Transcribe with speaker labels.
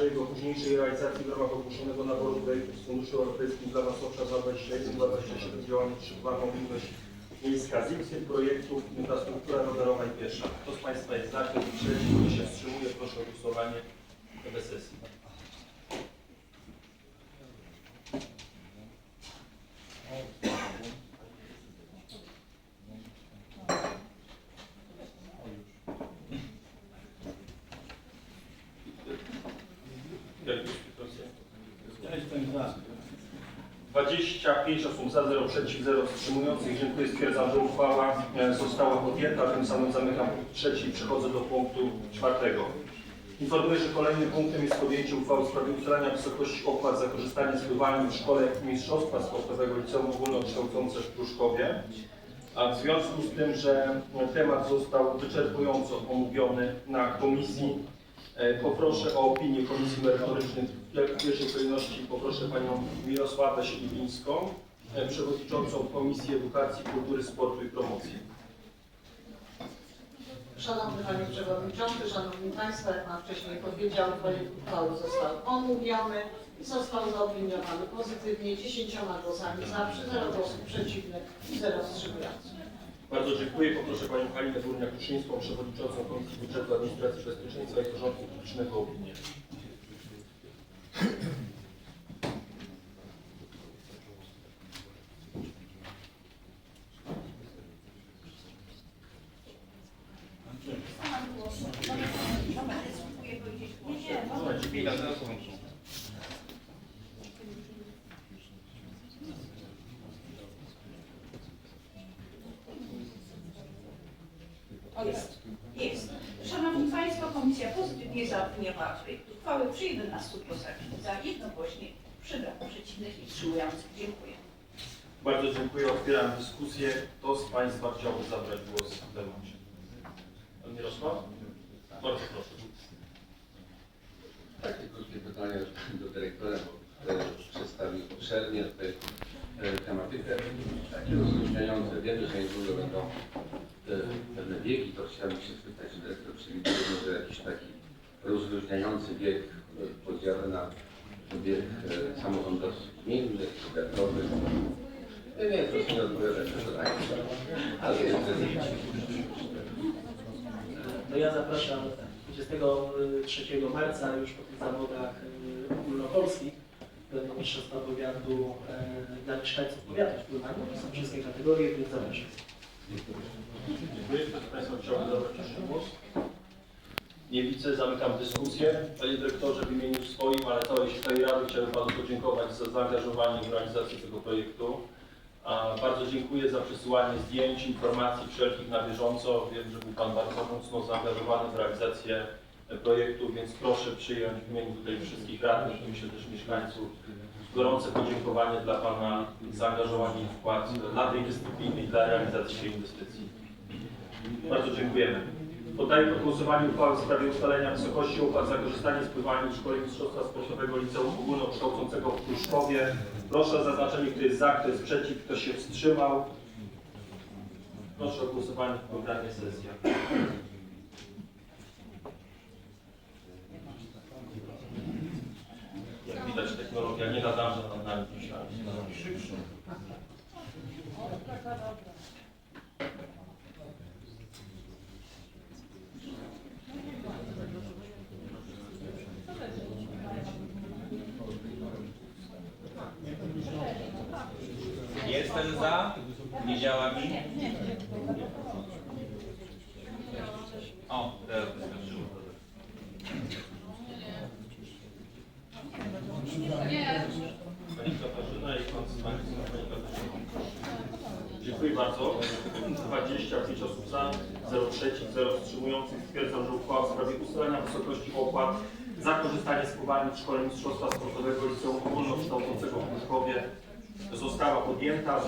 Speaker 1: także jego późniejszej realizacji w ramach ogłoszonego naboru projektów z Funduszy Europejskich dla Was obszar 2021-2027 działanie Szybka Mobilność Miejska z tych projektów infrastruktura rowerowa i piesza. Kto z Państwa jest za, jest przeciw, się wstrzymuje, proszę o głosowanie bez sesji. Jak jest sytuacja?
Speaker 2: Ja jestem za.
Speaker 1: 25 osób za, 0 przeciw, 0 wstrzymujących. Dziękuję. Stwierdzam, że uchwała e, została podjęta. Tym samym zamykam punkt trzeci i przechodzę do punktu czwartego. Informuję, że kolejnym punktem jest podjęcie uchwały w sprawie ustalania wysokości opłat za korzystanie z pływania w szkole Mistrzostwa Sportowego Liceum Ogólnokształcące w Pruszkowie. A w związku z tym, że temat został wyczerpująco omówiony na komisji, poproszę o opinię Komisji Merytorycznej. Jak w pierwszej kolejności poproszę Panią Mirosławę Śliwińską, e, Przewodniczącą Komisji Edukacji, Kultury, Sportu i Promocji.
Speaker 3: Szanowny Panie Przewodniczący, Szanowni Państwo, jak Pan wcześniej powiedział, projekt uchwały został omówiony i został zaopiniowany pozytywnie 10 głosami za, przy 0 głosów przeciwnych i 0 wstrzymujących.
Speaker 1: Bardzo dziękuję. Poproszę Panią Halinę Górniak-Kuszyńską, Przewodniczącą Komisji Budżetu Administracji Bezpieczeństwa i Porządku Publicznego o opinię.
Speaker 2: Chwila, zaraz kończę.
Speaker 4: O, jest. Jest. Szanowni Państwo, Komisja pozytywnie zaopiniowała projekt uchwały przy 11 głosach za jednogłośnie przy braku przeciwnych i wstrzymujących. Dziękuję.
Speaker 1: Bardzo dziękuję. Otwieram dyskusję. Kto z Państwa chciałby zabrać głos w temacie? Pan Mirosław? Bardzo proszę.
Speaker 5: Takie krótkie pytanie do dyrektora, bo e, przedstawił obszernie to chciałbym się spytać, czy dyrektor przewiduje może jakiś taki rozluźniający e, podzielony na bieg e, samorządowców gminnych, powiatowych. Nie, nie, proszę nie odpowiadać na pytanie, ale jest
Speaker 6: No ja zapraszam 23 marca już po tych zawodach y, ogólnopolskich będą mistrzostwa powiatu e, dla mieszkańców powiatu w pływaniu. To są wszystkie kategorie, więc zapraszam.
Speaker 1: Dziękuję. Kto z Państwa chciałby zabrać jeszcze głos? Nie widzę, zamykam dyskusję. Panie Dyrektorze, w imieniu swoim, ale całej całej Rady chciałbym Panu podziękować za zaangażowanie w realizację tego projektu. Bardzo dziękuję za przesyłanie zdjęć, informacji wszelkich na bieżąco. Wiem, że był Pan bardzo mocno zaangażowany w realizację projektu, więc proszę przyjąć w imieniu tutaj wszystkich radnych myślę też mieszkańców gorące podziękowanie dla Pana zaangażowania i wkład dla tej dyscypliny i dla realizacji tej inwestycji. Bardzo dziękujemy. Poddaję pod głosowanie uchwałę w sprawie ustalenia wysokości opłat za korzystanie z pływania w Szkole Mistrzostwa Sportowego Liceum Ogólnokształcącego w Pruszkowie. Proszę o zaznaczenie, kto jest za, kto jest przeciw, kto się wstrzymał. Proszę o głosowanie w programie sesja. Jak widać, technologia nie nadąża nad nami dzisiaj.
Speaker 2: Jestem za. Nie działa mi. O, teraz
Speaker 1: Dziękuję bardzo. 25 osób za, 0 przeciw, 0 wstrzymujących. Stwierdzam, że uchwała w sprawie ustalenia wysokości opłat za korzystanie z pływania w Szkole Mistrzostwa Sportowego Liceum Ogólnokształcącego w Pruszkowie została podjęta.